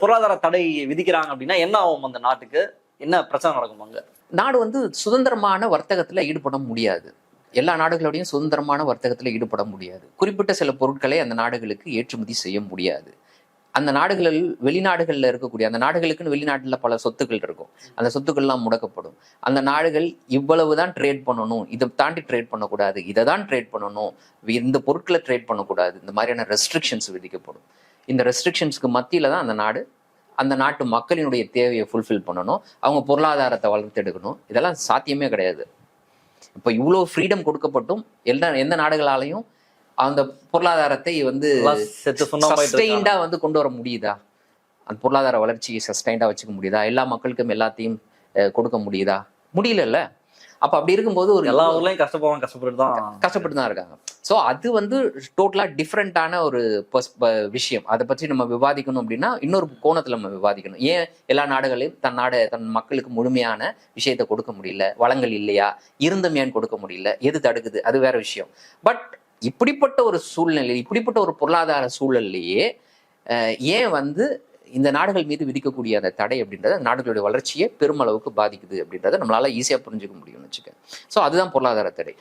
பொருளாதார தடை விதிக்கிறாங்க அப்படின்னா என்ன ஆகும் அந்த நாட்டுக்கு? என்ன பிரச்சனை நடக்கும் அங்க? நாடு வந்து சுதந்திரமான வர்த்தகத்துல ஈடுபட முடியாது. எல்லா நாடுகளோடையும் சுதந்திரமான வர்த்தகத்துல ஈடுபட முடியாது. குறிப்பிட்ட சில பொருட்களை அந்த நாடுகளுக்கு ஏற்றுமதி செய்ய முடியாது. அந்த நாடுகளில் வெளிநாடுகளில் இருக்கக்கூடிய அந்த நாடுகளுக்குன்னு வெளிநாட்டில் பல சொத்துக்கள் இருக்கும். அந்த சொத்துக்கள்லாம் முடக்கப்படும். அந்த நாடுகள் இவ்வளவு தான் ட்ரேட் பண்ணணும். இதை தாண்டி ட்ரேட் பண்ணக்கூடாது. இதை தான் ட்ரேட் பண்ணணும். இந்த பொருட்களை ட்ரேட் பண்ணக்கூடாது. இந்த மாதிரியான ரெஸ்ட்ரிக்ஷன்ஸ் விதிக்கப்படும். இந்த ரெஸ்ட்ரிக்ஷன்ஸ்க்கு மத்தியில தான் அந்த நாடு அந்த நாட்டு மக்களினுடைய தேவையை ஃபுல்ஃபில் பண்ணணும். அவங்க பொருளாதாரத்தை வளர்த்தெடுக்கணும் இதெல்லாம் சாத்தியமே கிடையாது. இப்போ இவ்வளோ ஃப்ரீடம் கொடுக்கப்பட்டும் எந்த எந்த நாடுகளாலையும் அந்த பொருளாதாரத்தை வந்து. சஸ்டெயின்டா வந்து கொண்டு வர முடியுதா? அந்த பொருளாதார வளர்ச்சியை சஸ்டைண்டா வச்சுக்க முடியுதா? எல்லா மக்களுக்கும் எல்லாத்தையும் கொடுக்க முடியுதா? முடியலல்ல. அப்ப அப்படி இருக்கும்போது ஒரு எல்லா ஊர்லயும் கஷ்டப்படுவாங்க கஷ்டப்பட்டு தான் கஷ்டப்பட்டு தான் இருக்காங்க. ஸோ அது வந்து டோட்டலா டிஃப்ரெண்டான ஒரு விஷயம். அதை பற்றி நம்ம விவாதிக்கணும் அப்படின்னா இன்னொரு கோணத்துல நம்ம விவாதிக்கணும். ஏன் எல்லா நாடுகளையும் தன் நாடு தன் மக்களுக்கு முழுமையான விஷயத்தை கொடுக்க முடியல? வளங்கள் இல்லையா? இருந்தும் ஏன் கொடுக்க முடியல? எது தடுக்குது? அது வேற விஷயம். பட் இப்படிப்பட்ட ஒரு சூழ்நிலை இப்படிப்பட்ட ஒரு பொருளாதார சூழல்லையே ஏன் வந்து இந்த நாடுகள் மீது விதிக்கக்கூடிய அந்த தடை அப்படின்றது நாடுகளுடைய வளர்ச்சியை பெருமளவுக்கு பாதிக்குது அப்படின்றத நம்மளால ஈஸியா புரிஞ்சுக்க முடியும்னு வச்சுக்க. ஸோ அதுதான் பொருளாதார தடை.